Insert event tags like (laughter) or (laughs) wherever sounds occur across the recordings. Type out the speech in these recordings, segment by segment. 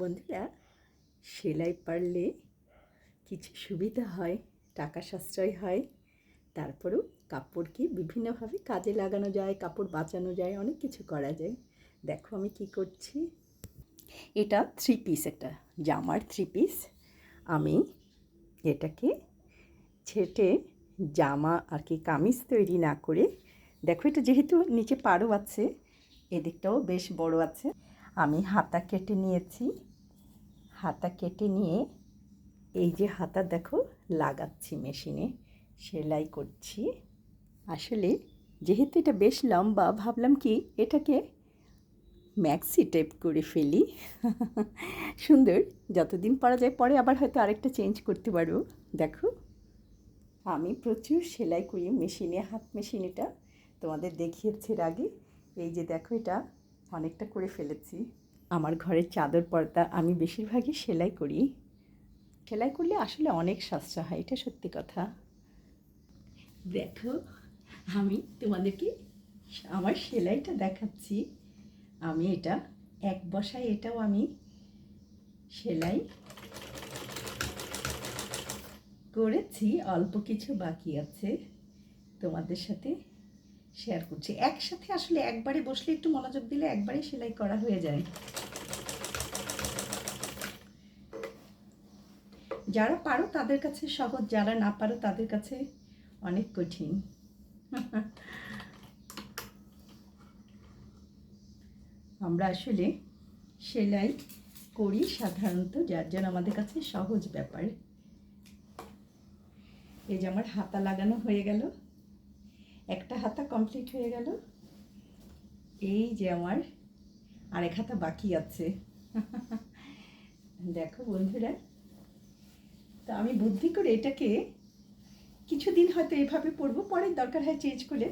বন্ধুরা, সেলাই পারলে কিছু সুবিধা হয়, টাকা সাশ্রয় হয়। তারপরেও কাপড়কে বিভিন্নভাবে কাজে লাগানো যায়, কাপড় বাঁচানো যায়, অনেক কিছু করা যায়। দেখো আমি কি করছি। এটা থ্রি পিস একটা জামার থ্রি পিস আমি এটাকে ছেটে জামা আর কি কামিজ তৈরি না করে, দেখো এটা যেহেতু নিচে পাড়ও আছে, এদিকটাও বেশ বড় আছে। আমি হাতা কেটে নিয়েছি। হাতা কেটে নিয়ে এই যে হাতা দেখো লাগাচ্ছি মেশিনে, সেলাই করছি। আসলে যেহেতু এটা বেশ লম্বা, ভাবলাম কি এটাকে ম্যাক্সি টেপ করে ফেলি। সুন্দর, যতদিন পরা যায় পরে আবার হয়তো আরেকটা চেঞ্জ করতে পারব। দেখো, আমি প্রচুর সেলাই করি মেশিনে, হাত মেশিন এটা। তোমাদের দেখিয়েছি আগে। এই যে দেখো এটা অনেকটা করে ফেলেছি। আমার ঘরের চাদর পর্দা আমি বেশিরভাগই সেলাই করি। সেলাই করলে আসলে অনেক সাশ্রয় হয়, এটা সত্যি কথা। দেখো, আমি তোমাদেরকে আমার সেলাইটা দেখাচ্ছি। আমি এটা এক বসায় এটাও আমি সেলাই করেছি, অল্প কিছু বাকি আছে তোমাদের সাথে। শেয়ার করছি। একসাথে আসলে একবারে বসলে একটু মনোযোগ দিলে একবারে সেলাই করা হয়ে যায়। যারা পারো তাদের কাছে সহজ, যারা না পারো তাদের কাছে অনেক কঠিন। আমরা আসলে সেলাই করি সাধারণত, যার জন্য আমাদের কাছে সহজ ব্যাপার। এই যে আমার হাতা লাগানো হয়ে গেল। একটা হাতা কমপ্লিট হয়ে গেল। এই যে আমার আরেক হাতা বাকি আছে। (laughs) দেখো বন্ধুরা, তা আমি বুদ্ধি করে এটাকে কিছুদিন হয়তো এভাবে পরবো পরে দরকার হয় চেঞ্জ করে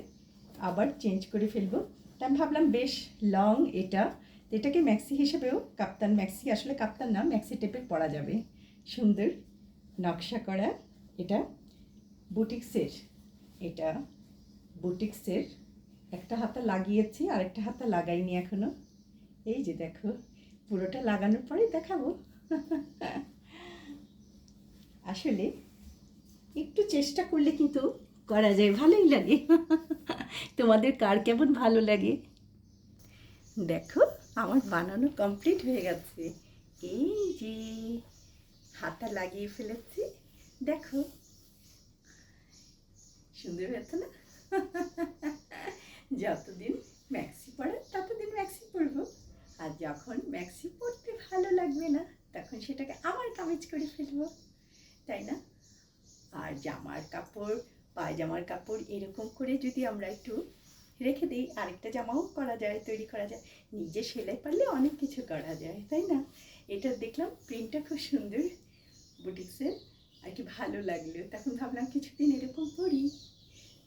আবার চেঞ্জ করে ফেলব। তা আমি ভাবলাম, বেশ লং এটা। এটাকে ম্যাক্সি হিসেবেও কাপ্তান ম্যাক্সি আসলে কাপ্তান না ম্যাক্সি টেপের পরা যাবে। সুন্দর নকশা করা এটা বুটিক্সের এটা বুটিক্সের একটা হাতা লাগিয়েছি আর একটা হাতা লাগাইনি এখনও। এই যে দেখো, পুরোটা লাগানোর পরে দেখাবো। আসলে একটু চেষ্টা করলে কিন্তু করা যায়, ভালোই লাগে। তোমাদের কার কেমন ভালো লাগে? দেখো, আমার বানানো কমপ্লিট হয়ে গেছে। এই যে হাতা লাগিয়ে ফেলেছি, দেখো। সুন্দর হয়েছে না? যতদিন ম্যাক্সি পরে ততদিন ম্যাক্সি পরবো আর যখন ম্যাক্সি পরতে ভালো লাগবে না, তখন সেটাকে আবার কামিজ করে ফেলব, তাই না? আর জামার কাপড়, পায়জামার কাপড় এরকম করে যদি আমরা একটু রেখে দিই, আরেকটা জামাও করা যায়, তৈরি করা যায়। নিজে সেলাই পারলে অনেক কিছু করা যায়, তাই না? এটা দেখলাম প্রিন্টটা খুব সুন্দর বুটিক্সের আর কি ভালো লাগল। তখন ভাবলাম কিছুদিন এরকম করি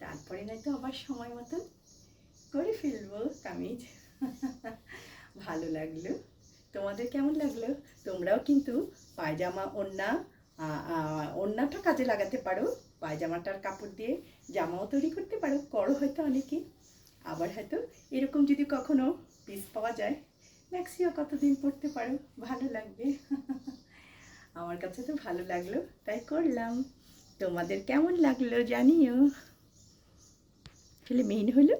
তারপরে নয়তো আবার সময় মতন করে ফেলব কামিজ। ভালো লাগল। তোমাদের কেমন লাগল? তোমরাও কিন্তু পায়জামা ওড়না ওড়নাটা কাজে লাগাতে পারো। পায়জামাটার কাপড় দিয়ে জামাও তৈরি করতে পারো, করো হয়তো অনেকে। আবার হয়তো এরকম যদি কখনো পিস পাওয়া যায় ম্যাক্সিও কতদিন পরতে পারো? ভালো লাগবে। আমার কাছে তো ভালো লাগল, তাই করলাম। তোমাদের কেমন লাগল জানিও। আসলে মেইন হলো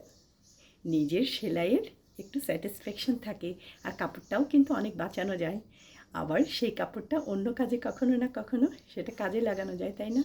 নিজের সেলাইয়ের একটু স্যাটিসফ্যাকশন থাকে আর কাপড়টাও কিন্তু অনেক বাঁচানো যায়। আবার সেই কাপড়টা অন্য কাজে কখনো না কখনো সেটা কাজে লাগানো যায়, তাই না?